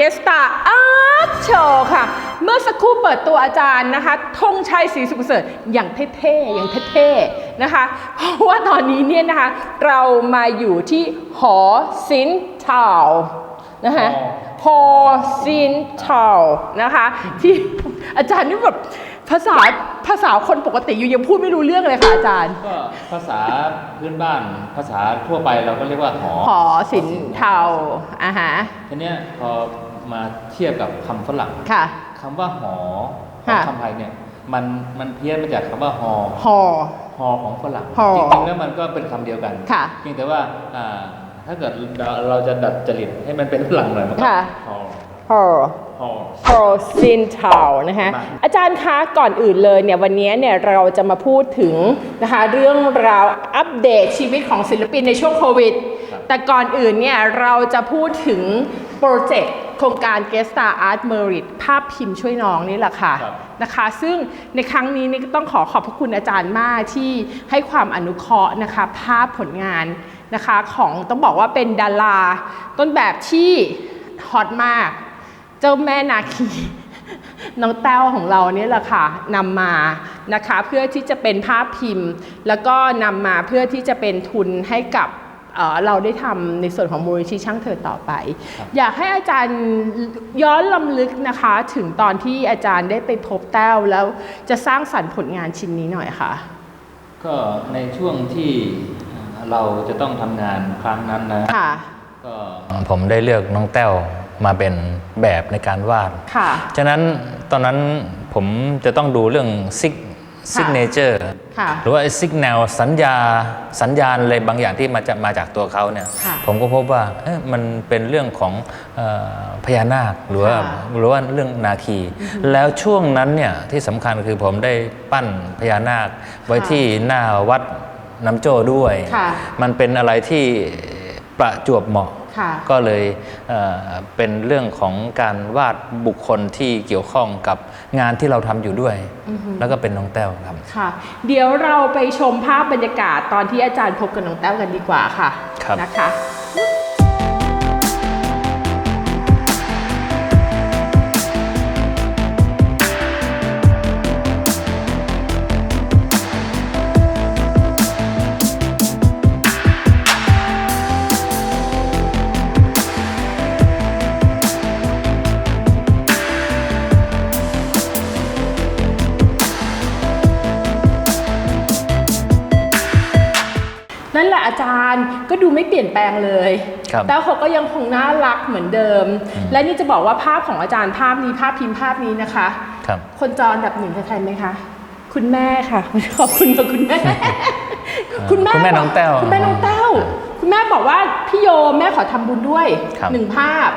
การเกสตาอาร์ตโชว์ค่ะ เมื่อสักครู่เปิดตัวอาจารย์นะคะธงชัยศรีสุขประเสริฐอย่างเท่ๆ อย่างเท่ๆ นะคะ เพราะว่าตอนนี้เนี่ยนะคะ เรามาอยู่ที่หอศิลป์เทานะคะฮอซินเทานะคะ ที่อาจารย์นี่แบบภาษาภาษาคนปกติอยู่ยังพูดไม่รู้เรื่องเลยค่ะอาจารย์ ก็ภาษาพื้นบ้านภาษาทั่วไปเราก็เรียกว่าหอหอศิลป์เทาอ่าฮะทีเนี้ยพอ มาเทียบกับคำฝรั่งค่ะคำว่าหอขอค่ะงคำไทยเนี่ยมันมันเพี้ยนมาจากคำว่าหอหอหอของฝรั่งหอจริงๆแล้วมันก็เป็นคำเดียวกันค่ะเพียงแต่ว่าอ่าถ้าเกิดเราเราจะดัดจริตให้มันเป็นฝรั่งหน่อยมันก็ค่ะหอหอหอฮอซินเทานะคะมาอาจารย์คะก่อนอื่นเลยเนี่ยวันนี้เนี่ยเราจะมาพูดถึงนะคะเรื่องราวอัปเดตชีวิตของศิลปินในช่วงโควิด แต่ก่อนอื่นเนี่ยเราจะพูดถึงโปรเจกต์ โครงการ g u e s t Star Art Merit ภาพพิมพ์ช่วยน้องนี่แหละค่ะครับนะคะ ซึ่งในครั้งนี้นี่ก็ต้องขอขอบพระคุณอาจารย์มากที่ให้ความอนุเคราะห์นะคะ ภาพผลงานนะคะของต้องบอกว่าเป็นดารา ต้นแบบที่ฮอตมาก เจ้าแม่นาคี น้องแต้วของเราเนี่ยแหละค่ะนำมานะคะ เพื่อที่จะเป็นภาพพิมพ์ แล้วก็นำมาเพื่อที่จะเป็นทุนให้กับ เอ่อเราได้ทำในส่วนของมูลนิธิช่างเธอต่อไป อยากให้อาจารย์ย้อนลำลึกนะคะ ถึงตอนที่อาจารย์ได้ไปพบแต้วแล้วจะสร้างสรรค์ผลงานชิ้นนี้หน่อยค่ะ ก็ในช่วงที่เราจะต้องทำงานครั้งนั้นนะค่ะก็ผมได้เลือกน้องแต้วมาเป็นแบบในการวาด ค่ะ ฉะนั้นตอนนั้นผมจะต้องดูเรื่องซิก ซิกเนเจอร์ค่ะหรือว่าซิกแนวสัญญาสัญญาณอะไรบางอย่างที่มาจากมาจากตัวเขาเนี่ยค่ะผมก็พบว่าเอ๊ะมันเป็นเรื่องของเออพญานาคหรือว่าค่ะหรือว่าเรื่องนาคี แล้วช่วงนั้นเนี่ยที่สำคัญคือผมได้ปั้นพญานาคไว้ค่ะที่หน้าวัดน้ำโจ้ด้วยค่ะมันเป็นอะไรที่ประจวบเหมาะค่ะ ก็เลยเอ่อเป็นเรื่องของการวาดบุคคลที่เกี่ยวข้องกับงานที่เราทำอยู่ด้วย แล้วก็เป็นน้องแต้วครับค่ะ เดี๋ยวเราไปชมภาพบรรยากาศตอนที่อาจารย์พบกับน้องแต้วกันดีกว่าค่ะครับนะคะ อาจารย์ก็ดูไม่เปลี่ยนแปลงเลยครับแต่เขาก็ยังคงน่ารักเหมือนเดิม และนี่จะบอกว่าภาพของอาจารย์ภาพนี้ภาพพิมพ์ภาพนี้นะคะครับคนจออันดับหนึ่งใครไหมคะ คุณแม่ค่ะ ขอบคุณค่ะคุณแม่ คุณแม่คุณแม่น้องแต้วคุณแม่น้องแต้วคุณแม่บอกว่าพี่โยแม่ขอทำบุญด้วยครับหนึ่งภาพ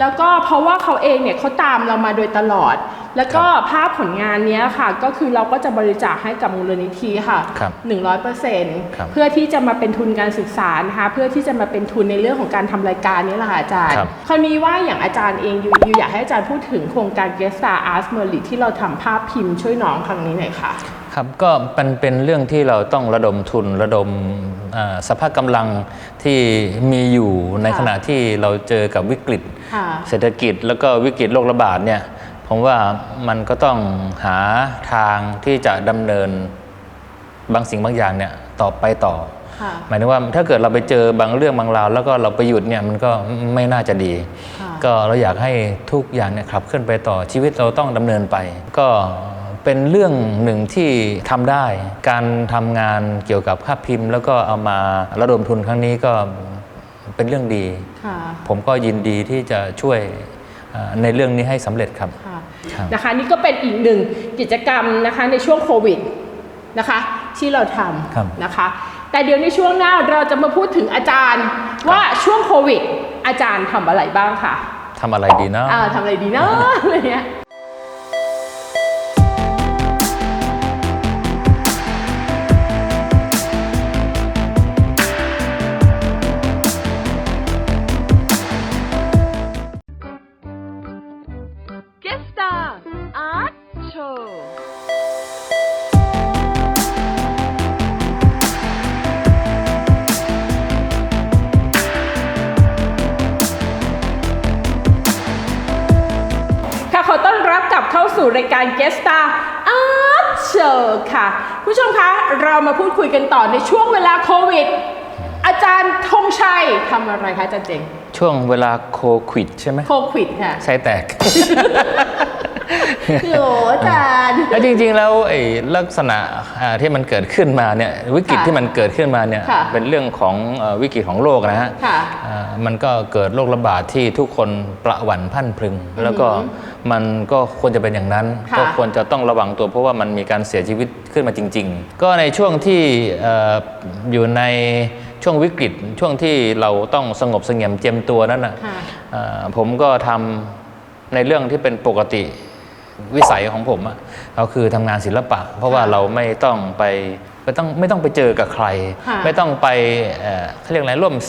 แล้วก็เพราะว่าเขาเองเนี่ยเขาตามเรามาโดยตลอด แล้วก็ภาพผลงานเนี้ยค่ะ ก็คือเราก็จะบริจาคให้กับมูลนิธิค่ะครับหนึ่งร้อยเปอร์เซ็นต์ครับเพื่อที่จะมาเป็นทุนการศึกษานะคะเพื่อที่จะมาเป็นทุนในเรื่องของการทำรายการนี้แหละค่ะอาจารย์ ครับ คราวนี้ว่าอย่างอาจารย์เองอยู่อยู่อยากให้อาจารย์พูดถึงโครงการ g e s t a r Arts Merit ที่เราทำภาพพิมพ์ช่วยน้องครั้งนี้หน่อยค่ะ ครับก็มันเป็นเรื่องที่เราต้องระดมทุนระดมเอ่อสภาพกำลังที่มีอยู่ในค่ะขณะที่เราเจอกับวิกฤตค่ะเศรษฐกิจแล้วก็วิกฤตโรคระบาดเนี่ยผมว่ามันก็ต้องหาทางที่จะดำเนินบางสิ่งบางอย่างเนี่ยต่อไปต่อค่ะหมายถึงว่าถ้าเกิดเราไปเจอบางเรื่องบางราว แล้วก็เราไปหยุดเนี่ยมันก็ไม่น่าจะดีค่ะก็เราอยากให้ทุกอย่างเนี่ยขับเคลื่อนไปต่อชีวิตเราต้องดำเนินไป ก็ เป็นเรื่องหนึ่งที่ทำได้ การทำงานเกี่ยวกับภาพพิมพ์ แล้วก็เอามาระดมทุนครั้งนี้ก็เป็นเรื่องดีค่ะผมก็ยินดีที่จะช่วยเอ่อในเรื่องนี้ให้สำเร็จครับค่ะครับนะคะนี่ก็เป็นอีกหนึ่งกิจกรรมนะคะในช่วงโควิดนะคะที่เราทครับำนะคะ แต่เดี๋ยวในช่วงหน้าเราจะมาพูดถึงอาจารย์ ว่าช่วงโควิด อาจารย์ทำอะไรบ้างค่ะทำอะไรดีเนาะอ่าทำอะไรดีเนาะอะไรเงี้ย สู่รายการ Guest Star Art Show ค่ะ ผู้ชมคะเรามาพูดคุยกันต่อในช่วงเวลาโควิด อาจารย์ธงชัยทำอะไรคะอาจารย์เจงช่วงเวลาโควิดใช่ไหมโควิดค่ะ ใช่แตก โหอาจารย์ แล้วจริงๆแล้วไอ้ลักษณะอ่าที่มันเกิดขึ้นมาเนี่ยวิกฤตค่ะที่มันเกิดขึ้นมาเนี่ยค่ะเป็นเรื่องของเอ่อวิกฤตของโลกนะฮะค่ะอ่ามันก็เกิดโรคระบาดที่ทุกคนประหวั่นพรั่นพรึง แล้วก็มันก็ควรจะเป็นอย่างนั้น ค่ะก็ควรจะต้องระวังตัวเพราะว่ามันมีการเสียชีวิตขึ้นมาจริง ๆ ก็ในช่วงที่เอ่ออยู่ในช่วงวิกฤตช่วงที่เราต้องสงบเสงี่ยมเจียมตัวนั้นนะค่ะ เอ่อผมก็ทำในเรื่องที่เป็นปกติ วิสัยของผมอะก็คือทำงานศิลปะ เพราะว่าค่ะเราไม่ต้องไปไม่ต้องไม่ต้องไปเจอกับใคร ค่ะไม่ต้องไปเอ่อเขาเรียกอะไรร่วมส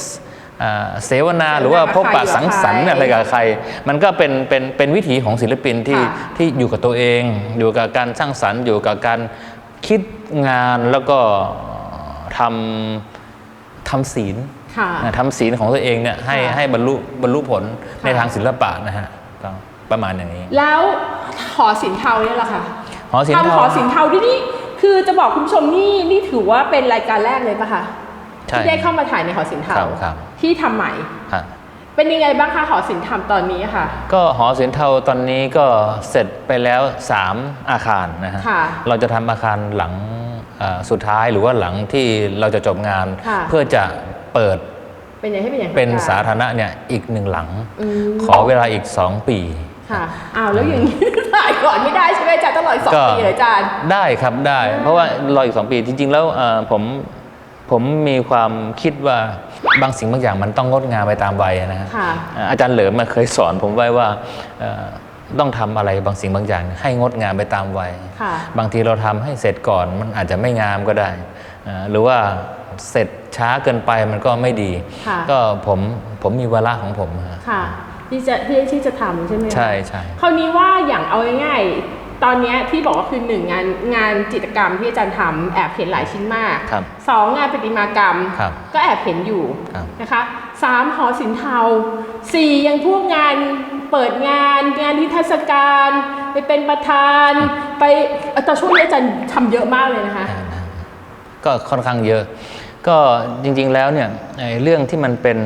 เอ่อเสวนาหรือว่ากับพบปะใครสังสรรค์อยู่กับใครอะไรกับใคร มันก็เป็นเป็นเป็นวิถีของศิลปินที่ค่ะที่อยู่กับตัวเอง อยู่กับการสร้างสรรค์ อยู่กับการคิดงานแล้วก็ทำทำศีลค่ะ นะทำศีลของตัวเองเนี่ยให้ค่ะให้บรรลุบรรลุผลในค่ะทางศิลปะนะฮะก็ประมาณอย่างนี้ แล้ว หอศิลป์เทาเนี่ยแหละค่ะหอศิลป์ทำเทาหอศิลป์เทาที่นี่คือจะบอกคุณผู้ชมนี่นี่ถือว่าเป็นรายการแรกเลยปะคะใช่ที่ได้เข้ามาถ่ายในหอศิลป์เทาครับครับที่ทำใหม่ฮะเป็นยังไงบ้างคะหอศิลป์ทำตอนนี้ค่ะ ก็หอศิลป์เทาตอนนี้ก็เสร็จไปแล้ว 3 อาคารนะฮะค่ะเราจะทำอาคารหลังเอ่อสุดท้ายหรือว่าหลังที่เราจะจบงานค่ะเพื่อจะเปิดเป็นยังไงให้เป็นอย่างไรเป็นคะสาธารณะเนี่ยอีกหนึ่งหลังอืมขอเวลาอีก 2 ปี ค่ะอ้าวแล้วอย่างนี้ถ่ายก่อนไม่ได้ใช่ไหมอาจารย์ต้องรออีกสองก็ปีเลยอาจารย์ ได้ครับได้ เพราะว่ารออีก2ปีจริง ๆ แล้วเอ่อผมผมมีความคิดว่าบางสิ่งบางอย่างมันต้องงดงามไปตามวัยนะฮะค่ะอ่าอาจารย์เหลิมมาเคยสอนผมไว้ว่าเอ่อต้องทำอะไรบางสิ่งบางอย่าง ให้งดงามไปตามวัยค่ะบางทีเราทำให้เสร็จก่อนมันอาจจะไม่งามก็ได้อ่าหรือว่าเสร็จช้าเกินไปมันก็ไม่ดีค่ะก็ผมผมมีวาระของผมฮะค่ะ ที่จะที่ที่จะทำใช่ไหมคะใช่ใช่คราวนี้ว่าอย่างเอาง่ายๆตอนเนี้ยที่บอกว่าคือหนึ่งงานงานจิตรกรรมที่อาจารย์ทำแอบเห็นหลายชิ้นมากครับสองงานประติมากรรม ครับก็แอบเห็นอยู่ครับนะคะสามหอศิลป์เทาสี่ยังพวกงานเปิดงาน งานนิทรรศการ ไปเป็นประธานไปเอ่อแต่ช่วงนี้อาจารย์ทำเยอะมากเลยนะคะก็ค่อนข้างเยอะ ก็จริงๆแล้วเนี่ยไอ้เรื่องที่มันเป็น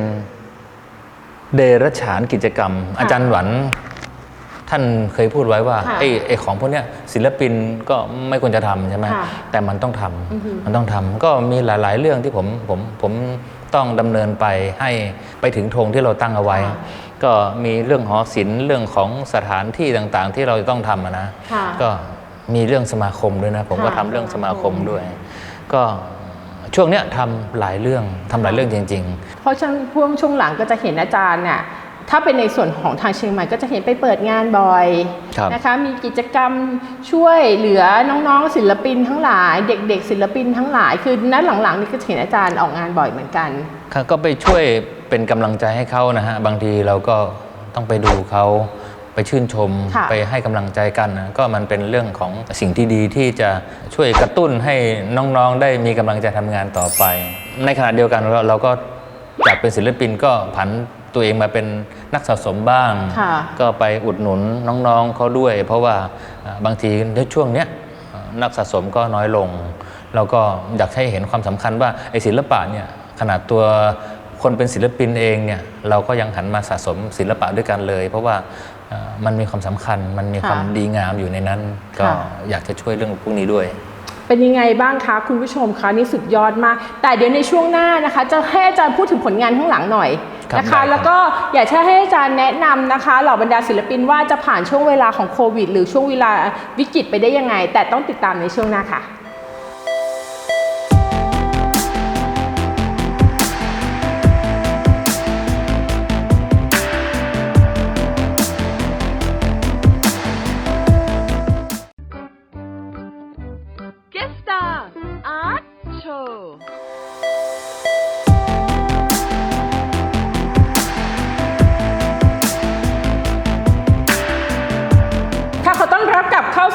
เดรัจฉานกิจกรรม อาจารย์หวัน ท่านเคยพูดไว้ว่าค่ะไอ้ไอ้ของพวกเนี้ยศิลปินก็ไม่ควรจะทำใช่ไหมค่ะแต่มันต้องทำอือฮึมันต้องทำก็มีหลาย ๆ เรื่องที่ผมผมผมต้องดำเนินไปให้ไปถึงธงที่เราตั้งเอาไว้ค่ะก็มีเรื่องหอศิลป์เรื่องของสถานที่ต่างๆ ที่เราจะต้องทำอะนะค่ะก็มีเรื่องสมาคมด้วยนะ ผมก็ค่ะทำเรื่องสมาคมสมาคมด้วย ก็ ช่วงเนี้ยทำหลายเรื่องทำหลายเรื่องจริง เพราะช่วงพวงช่วงหลังก็จะเห็นอาจารย์น่ะถ้าเป็นในส่วนของทางเชียงใหม่ก็จะเห็นไปเปิดงานบ่อยครับนะคะ มีกิจกรรมช่วยเหลือน้องๆ ศิลปินทั้งหลาย เด็ก ๆ ศิลปินทั้งหลาย คือนัดหลังๆนี่ก็จะเห็นอาจารย์ออกงานบ่อยเหมือนกัน ๆค่ะก็ไปช่วยเป็นกำลังใจให้เขานะฮะบางทีเราก็ต้องไปดูเขา ไปชื่นชมค่ะไปให้กำลังใจกันนะก็มันเป็นเรื่องของสิ่งที่ดีที่จะช่วยกระตุ้นให้น้องๆ ได้มีกำลังใจทำงานต่อไป ในขณะเดียวกันเราเราก็จากเป็นศิลปินก็ผันตัวเองมาเป็นนักสะสมบ้างค่ะก็ไปอุดหนุนน้องๆเขาด้วย เพราะว่าเอ่อบางทีในช่วงเนี้ยเอ่อนักสะสมก็น้อยลงเราก็อยากให้เห็นความสำคัญว่าไอ้ศิลปะเนี่ยขนาดตัวคนเป็นศิลปินเองเนี่ยเราก็ยังหันมาสะสมศิลปะด้วยกันเลย เพราะว่าเอ่อ มันมีความสำคัญ มันมีความค่ะดีงามอยู่ในนั้น ก็ค่ะอยากจะช่วยเรื่องพวกนี้ด้วย เป็นยังไงบ้างคะคุณผู้ชมคะนี่สุดยอดมาก แต่เดี๋ยวในช่วงหน้านะคะ จะให้อาจารย์พูดถึงผลงานข้างหลังหน่อยครับนะได้ครัคะบแล้วก็อยากจะให้อาจารย์แนะนำนะคะเหล่าบรรดาศิลปินว่าจะผ่านช่วงเวลาของโควิด หรือช่วงเวลาวิกฤตไปได้ยังไง แต่ต้องติดตามในช่วงหน้าค่ะ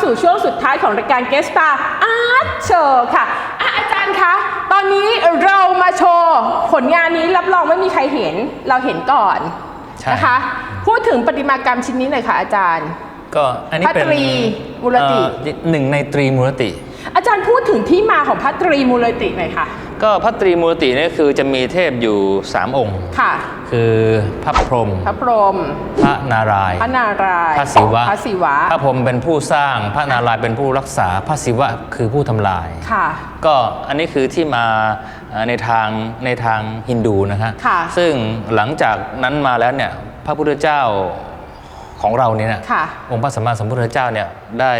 สู่ช่วงสุดท้ายของรายการ Guest Star Art Show ค่ะอะอาจารย์คะ ตอนนี้เรามาโชว์ ผลงานนี้รับรองไม่มีใครเห็นเราเห็นก่อนใช่ นะคะ พูดถึงประติมากรรมชิ้นนี้หน่อยค่ะอาจารย์ ก็อันนี้เป็นพระตรีมูลติ เอ่อหนึ่งในตรีมูลติ อาจารย์พูดถึงที่มาของพระตรีมูลติหน่อยค่ะ ก็พระตรีมูลติเนี่ยคือจะมีเทพอยู่ 3 องค์ ค่ะ คือพระพรหมพระพรหมพระนารายณ์พระนารายณ์พระศิวะพระศิวะพระพรหมเป็นผู้สร้างพระนารายณ์เป็นผู้รักษาพระศิวะคือผู้ทำลาย ค่ะ ก็อันนี้คือที่มาเอ่อในทางในทางฮินดูนะฮะค่ะซึ่งหลังจากนั้นมาแล้วเนี่ยพระพุทธเจ้าของเราเนี่ยนะค่ะ องค์พระสัมมาสัมพุทธเจ้าเนี่ยได้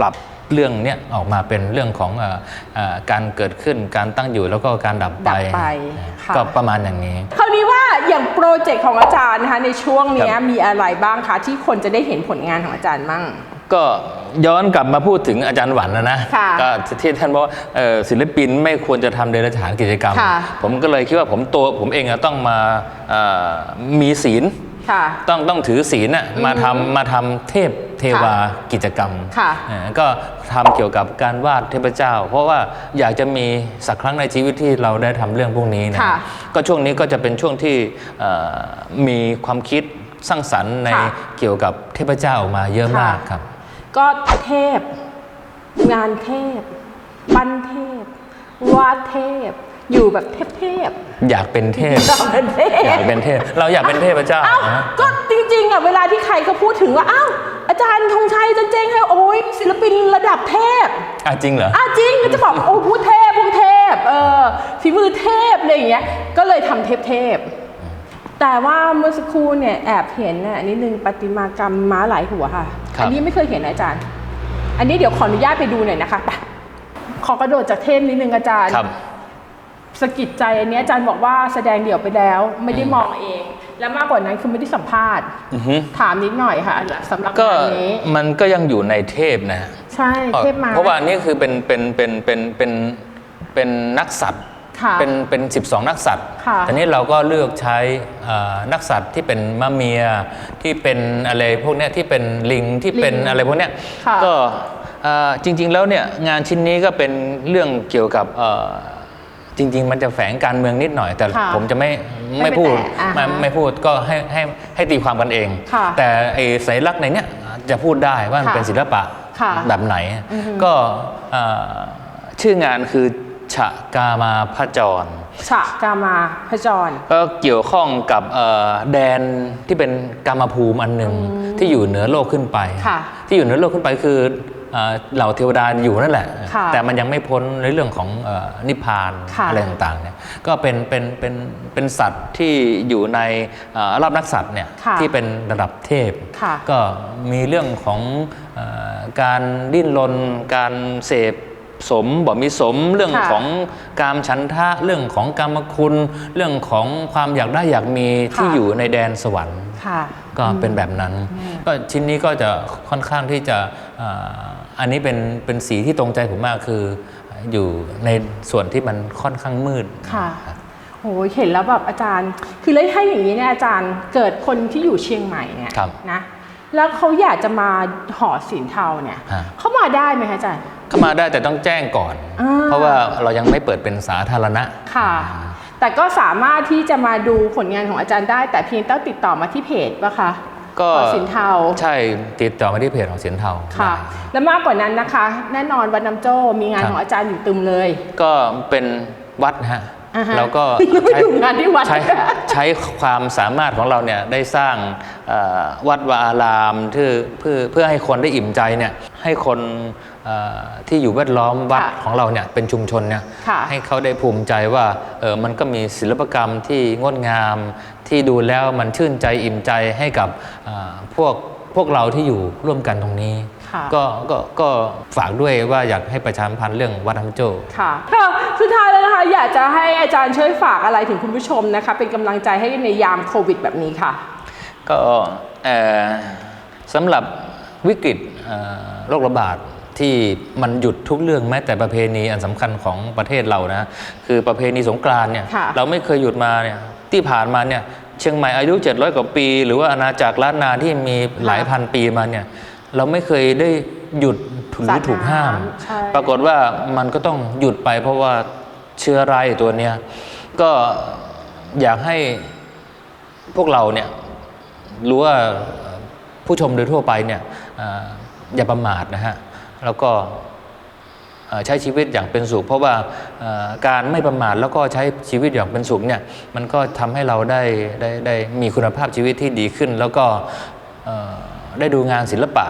ปรับเรื่องเนี้ยออกมาเป็นเรื่องของเอ่อเอ่อการเกิดขึ้นการตั้งอยู่แล้วก็การดับไปดับไปค่ะ ก็ประมาณอย่างนี้ คราวนี้ว่า อย่างโปรเจกต์ของอาจารย์นะคะในช่วงเนี้ยครับ มีอะไรบ้างคะที่คนจะได้เห็นผลงานของอาจารย์มั่ง ก็ย้อนกลับมาพูดถึงอาจารย์หวันนะนะค่ะก็ที่ท่านบอกว่าเอ่อศิลปินไม่ควรจะทำเดรัจฉานกิจกรรม ค่ะ ผมก็เลยคิดว่าผมตัวผมเองอะต้องมาเอ่อมีศีล ค่ะ ต้องต้องถือศีลน่ะมาทำมาทำเทพ เทวากิจกรรมค่ะเอ่อก็ทำเกี่ยวกับการวาดเทพเจ้า เพราะว่าอยากจะมีสักครั้งในชีวิตที่เราได้ทำเรื่องพวกนี้นะค่ะก็ช่วงนี้ก็จะเป็นช่วงที่เอ่อมีความคิดสร้างสรรค์ในค่ะเกี่ยวกับเทพเจ้าออกมาเยอะมากค่ะครับ ก็เทพ งานเทพ ปั้นเทพ วาดเทพอยู่แบบเทพอยากเป็นเทพๆเราเป็นเทพ อยากเป็นเทพ เราอยากเป็นเทพเจ้าอ้าวนะก็จริงๆอะเวลาที่ใครก็พูดถึงว่า อ้าว อาจารย์ธงชัยอาจันเจงให้โอ้ยศิลปินระดับเทพอะจริงเหรออ้าวจริงก็จะบอกโอ้พูดเทพพูดเทพเออฝีมือเทพอะไรอย่างเงี้ยก็เลยทำเทพเทพๆแต่ว่าเมื่อสักครู่เนี่ยแอบเห็นน่ะนิดนึงประติมากรรมม้าหลายหัวค่ะครับอันี้ไม่เคยเห็นนะอาจารย์ อันนี้เดี๋ยวขออนุญาตไปดูหน่อยนะคะไปขอกระโดดจากเทพนิดนึงอาจารย์ครับ สะกิดใจอันเนี้ยอาจารย์บอกว่าแสดงเดี่ยวไปแล้ว ไม่ได้มองเอง และมากกว่านั้นคือไม่ได้สัมภาษณ์ อือฮึถามนิดหน่อยค่ะสำหรับก็งานนี้ มันก็ยังอยู่ในเทพนะใช่เทพมาเพราะว่านี่คือเป็นเป็นเป็นเป็นเป็นเป็นนักสัตว์ค่ะ เป็นเป็น 12 นักสัตว์ค่ะ แต่นี้เราก็เลือกใช้เอ่อนักสัตว์ที่เป็นมะเมียที่เป็นอะไรพวกเนี้ยที่เป็นลิงที่เป็นลิงอะไรพวกเนี้ย ค่ะ ก็เอ่อจริงๆแล้วเนี่ยงานชิ้นนี้ก็เป็นเรื่องเกี่ยวกับเอ่อ จริง ๆ มันจะแฝงการเมืองนิดหน่อย แต่ค่ะผมจะไม่ไม่ไม่ไปพูดแตะอ่าฮะไม่ไม่พูดก็ให้ให้ให้ตีความกันเอง ค่ะแต่ไอ้สัญลักษณ์ในเนี้ยจะพูดได้ว่ามันค่ะเป็นศิลปะค่ะแบบไหน อือฮึ ก็เอ่อชื่องานคือฉะกามาพจร ฉะกามาพจร ก็เกี่ยวข้องกับเอ่อแดนที่เป็นกามภูมิอันหนึ่งที่อยู่เหนือโลกขึ้นไป ค่ะที่อยู่เหนือโลกขึ้นไปคือ เอ่อเหล่าเทวดาอยู่นั่นแหละค่ะแต่มันยังไม่พ้นในเรื่องของเอ่อนิพพานค่ะอะไรต่างๆเนี่ยก็เป็นเป็นเป็นเป็นสัตว์ที่อยู่ในเอ่อรอบนักสัตว์เนี่ยค่ะที่เป็นระดับเทพค่ะก็มีเรื่องของเออการดิ้นรนการเสพสมบ่มีสมเรื่องค่ะของการฉันทะเรื่องของกรรมคุณ เรื่องของความอยากได้อยากมีที่ค่ะอยู่ในแดนสวรรค์ค่ะก็เป็นแบบนั้น ก็ชิ้นนี้ก็จะค่อนข้างที่จะเอ่ออันนี้เป็นเป็นสีที่ตรงใจผมมากคืออยู่ในส่วนที่มันค่อนข้างมืดค่ะโอ้ยเห็นแล้วแบบอาจารย์ คือเลยให้อย่างนี้เนี่ยอาจารย์เกิดคนที่อยู่เชียงใหม่เนี่ยครับนะแล้วเขาอยากจะมาหอศิลเทาเนี่ยฮะเขามาได้ไหมคะอาจารย์เข้ามาได้แต่ต้องแจ้งก่อนอ่าเพราะว่าเรายังไม่เปิดเป็นสาธารณะค่ะ แต่ก็สามารถที่จะมาดูผลงานของอาจารย์ได้ แต่เพียงต้องติดต่อมาที่เพจปะคะ ก็หอศิลเทาใช่ติดต่อมาที่เพจของเสียนเทาค่ะได้และมากกว่านั้นนะคะ แน่นอนวัดน้ำโจ้มีงานครับของอาจารย์อยู่ตึมเลย ก็เป็นวัดนะฮะอ่าฮะแล้วก็ยังไม่ถึงงานที่วัดใช้ใช้ความสามารถของเราเนี่ยได้สร้างเอ่อวัดวาอารามที่เพื่อเพื่อให้คนได้อิ่มใจเนี่ย ให้คนเอ่อที่อยู่แวดล้อมวัดค่ะของเราเนี่ยเป็นชุมชนเนี่ยค่ะให้เขาได้ภูมิใจว่าเออมันก็มีศิลปกรรมที่งดงาม ที่ดูแล้วมันชื่นใจอิ่มใจให้กับเอ่อพวกพวกเราที่อยู่ร่วมกันตรงนี้ค่ะก็ก็ก็ฝากด้วยว่าอยากให้ประชาสัมพันธ์เรื่องวัดน้ำโจ้ค่ะค่ะสุดท้ายแล้วนะคะอยากจะให้อาจารย์ช่วยฝากอะไรถึงคุณผู้ชมนะคะเป็นกำลังใจให้ในยามโควิดแบบนี้ค่ะ ก็เอ่อสำหรับวิกฤตเอ่อ โรคระบาดที่มันหยุดทุกเรื่องแม้แต่ประเพณีอันสำคัญของประเทศเรานะคือประเพณีสงกรานต์เนี่ยค่ะเราไม่เคยหยุดมาเนี่ยที่ผ่านมาเนี่ยเชียงใหม่อายุ 700 กว่าปี หรือว่าอาณาจักรล้านนาที่มีหลายพันปีมาเนี่ยเราไม่เคยได้หยุดหรือถูกห้ามใช่ปรากฏว่ามันก็ต้องหยุดไปเพราะว่าเชื้อรายตัวเนี้ยก็อยากให้พวกเราเนี่ยรู้ว่าผู้ชมโดยทั่วไปเนี่ย อย่าประมาทนะฮะแล้วก็ใช้ชีวิตอย่างเป็นสุข เพราะว่าการไม่ประมาทแล้วก็ใช้ชีวิตอย่างเป็นสุขเนี่ยมันก็ทำให้เราได้ได้ได้มีคุณภาพชีวิตที่ดีขึ้น แล้วก็ได้ดูงานศิลปะ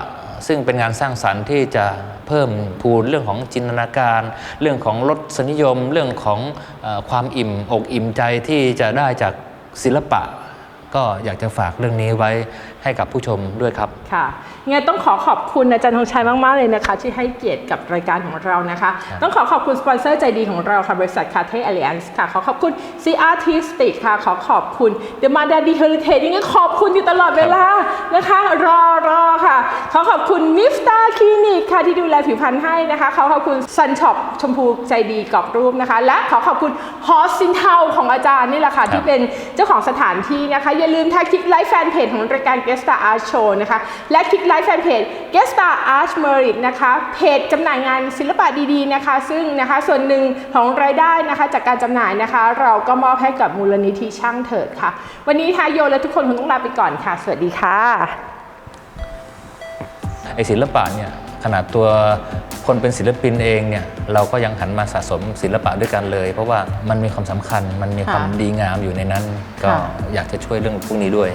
ซึ่งเป็นงานสร้างสรรค์ที่จะเพิ่มพูนเรื่องของจินตนาการ เรื่องของรสนิยม เรื่องของอความอิ่มอกอิ่มใจที่จะได้จากศิลปะ ก็อยากจะฝากเรื่องนี้ไว้ ให้กับผู้ชมด้วยครับ ค่ะยังไงต้องขอขอบคุณอาจารย์ธงชัยมาก ๆ เลยนะคะ ที่ให้เกียรติกับรายการของเรานะคะ ต้องขอขอบคุณสปอนเซอร์ใจดีของเราค่ะบริษัทคาเท a อ l ล a n c e ค่ะ ขอขอบคุณ C Artistic ค่ะ ขอขอบคุณ The m a d a d i Heritage ยังไงขอบคุณอยู่ตลอดเวลานะคะ รอรอค่ะ ขอขอบคุณ m i f t a Clinic ค่ะที่ดูแลผิวพรรณให้นะคะ ขอขอบคุณ Sun Shop ชมพูใจดีกรอบรูปนะคะ และขอขอบคุณฮอสซินเทาของอาจารย์นี่แหละค่ะที่เป็นเจ้าของสถานที่นะคะอย่าลืมทักคลิกไลฟ์แฟนเพจของรายการ g u e s t a r Art Show นะคะ และคลิกไลฟ์แฟนเพจ g u e s t a r Art Merit นะคะ เพจจำหน่ายงานศิลปะดีๆนะคะ ซึ่งนะคะส่วนหนึ่งของรายได้นะคะจากการจำหน่ายนะคะ เราก็มอบให้กับมูลนิธิช่างเถิดค่ะ วันนี้ทายโยและทุกคนคงต้องลาไปก่อนค่ะ สวัสดีค่ะไอศิลปะเนี่ยขนาดตัวคนเป็นศิลปินเองเนี่ยเราก็ยังหันมาสะสมศิลปะด้วยกันเลย เพราะว่ามันมีความสำคัญมันมีความค่ะดีงามอยู่ในนั้น ก็ค่ะอยากจะช่วยเรื่องพวกนี้ด้วย